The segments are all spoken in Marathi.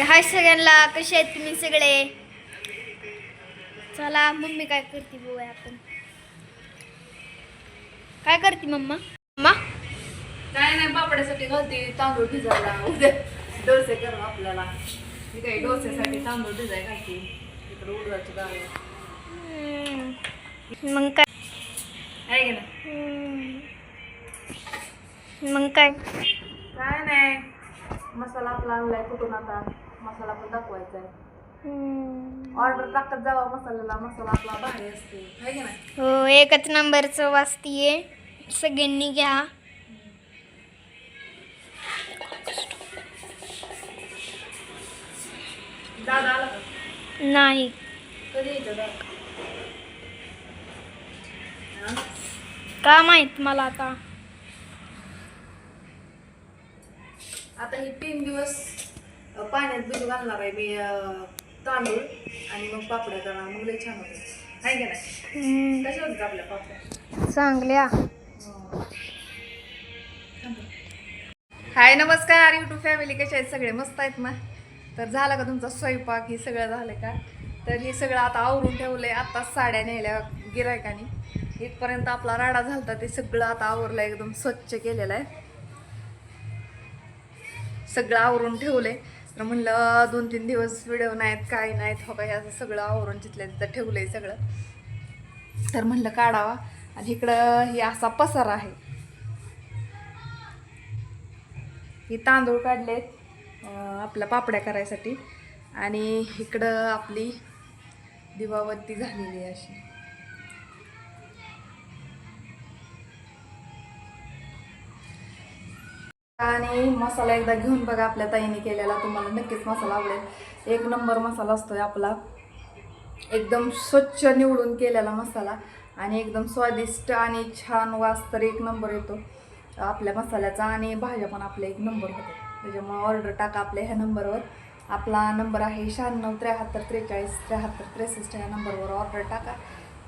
तर हाय सगळ्यांना कसे आहेत तुम्ही सगळे? चला मम्मी काय करते बघूया आपण. काय करते मम्मा? मम्मा? काय नाही पापड्यासाठी घालते तांदूळ भिजायला. उद्या डोसे करू आपल्याला. मी काही डोसेसाठी तांदूळ भिजाय घालते. इकडे उडवायची. हम्म. मग काय? आहे की हम्म. मग काय? काय नाही. मसाला आपला आणलाय कुठून आता? मसाला पण दाखवायचा आहे. ऑर्डर टाकत जावा मसाल्याला मसाला आपला भारी असते. आहे की नाही? हो एकच नंबरचं वाजतीये. सगळ्यांनी घ्या. दादा आला का? नाही. कधी दादा? का माहीत मला आता? आता हे तीन दिवस पाण्यात भिजू घालणार आहे मी तांदूळ आणि मग पापड्या करणार मग लई छान होते. आहे की नाही. कशा होतात आपल्या पापड्या? चांगल्या. हाय नमस्कार युट्यूब फॅमिली कशा आहेत सगळे? मस्त आहेत ना? तर झालं का तुमचा स्वयंपाक? हे सगळं झालं का? तर हे सगळं आता आवरून ठेवलंय. आत्ताच साड्या नेल्या गिरायकानी. इथपर्यंत आपला राडा झालता. ते सगळं आता आवरलं एकदम स्वच्छ केलेलं आहे. सगळं आवरून ठेवलंय. तर म्हणलं दोन तीन दिवस व्हिडिओ नाहीत काय नाहीत हो काही असं सगळं आवरून तिथल्या तिथं आहे सगळं. तर म्हणलं काढावा. आणि इकडं हे असा पसार आहे. ही तांदूळ काढलेत आपल्या पापड्या करायसाठी. आणि इकडं आपली दिवावती झालेली आहे अशी. आणि मसाला एकदा घेऊन बघा आपल्या ताईने केलेला. तुम्हाला नक्कीच मसाला आवडेल. एक नंबर मसाला असतोय आपला. एकदम स्वच्छ निवडून केलेला मसाला. आणि एकदम स्वादिष्ट आणि छान वास तर एक नंबर येतो. आपल्या मसाल्याचा आणि भाज्या पण आपल्या एक नंबर होतो त्याच्यामुळे ऑर्डर टाका आपल्या ह्या नंबरवर. आपला नंबर आहे शहाण्णव त्र्याहत्तर त्रेचाळीस त्र्याहत्तर त्रेसष्ट ह्या नंबरवर ऑर्डर टाका.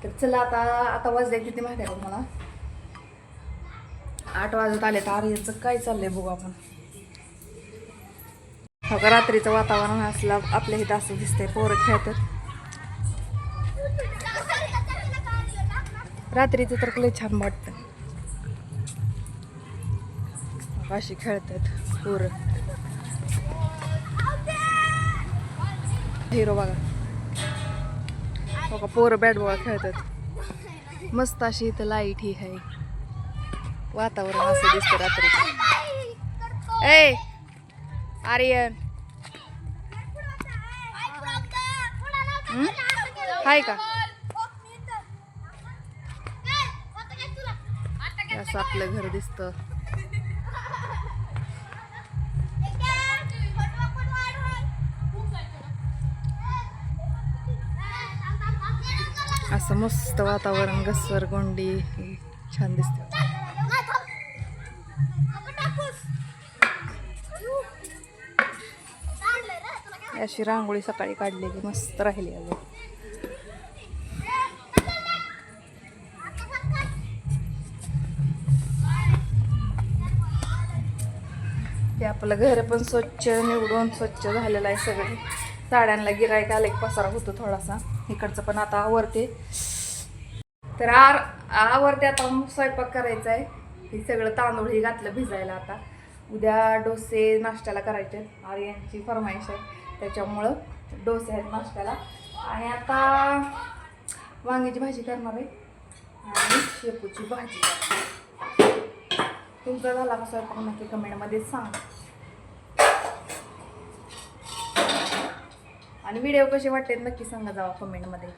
तर चला आता आता वाजले किती माहिती आहे मला आठ वाजत आले तर आर्यचं काय चाललंय बघू आपण. हो अगं रात्रीचं वातावरण असलं आपल्या इथं असं दिसतंय पोरं खेळतात. रात्रीचं तर लय छान वाटतं. अशी खेळतात पोरं. हिरो बघा. हो बघा पोरं बॅट बॉल खेळतात. मस्त अशी इथं लाइट ही आहे. वातावरण असं दिसतं रात्री. ए आर्यन. हाय का? असं आपलं घर दिसतं. असं मस्त वातावरण घसर गोंडी छान दिसते अशी रांगोळी सकाळी काढलेली मस्त राहिली अगं. ते आपलं घर पण स्वच्छ निवडून स्वच्छ झालेलं आहे सगळे. साड्यांना गिरायक आलं एक पसारा होतो थोडासा. इकडचं पण आता आवरते. तर आर आवरते आता स्वयंपाक करायचा आहे हे सगळं तांदूळ हे घातलं भिजायला आता. उद्या डोसे नाश्त्याला करायचे आर्यांची फरमाईश आहे. त्याच्यामुळं डोसे आहेत नाश्त्याला. आणि आता वांग्याची भाजी करणार आहे. आणि शेपूची भाजी तुमचा झाला का स्वयंपाक? नक्की कमेंटमध्ये सांग. आणि व्हिडिओ कसे वाटते नक्की सांगा जावा कमेंटमध्ये.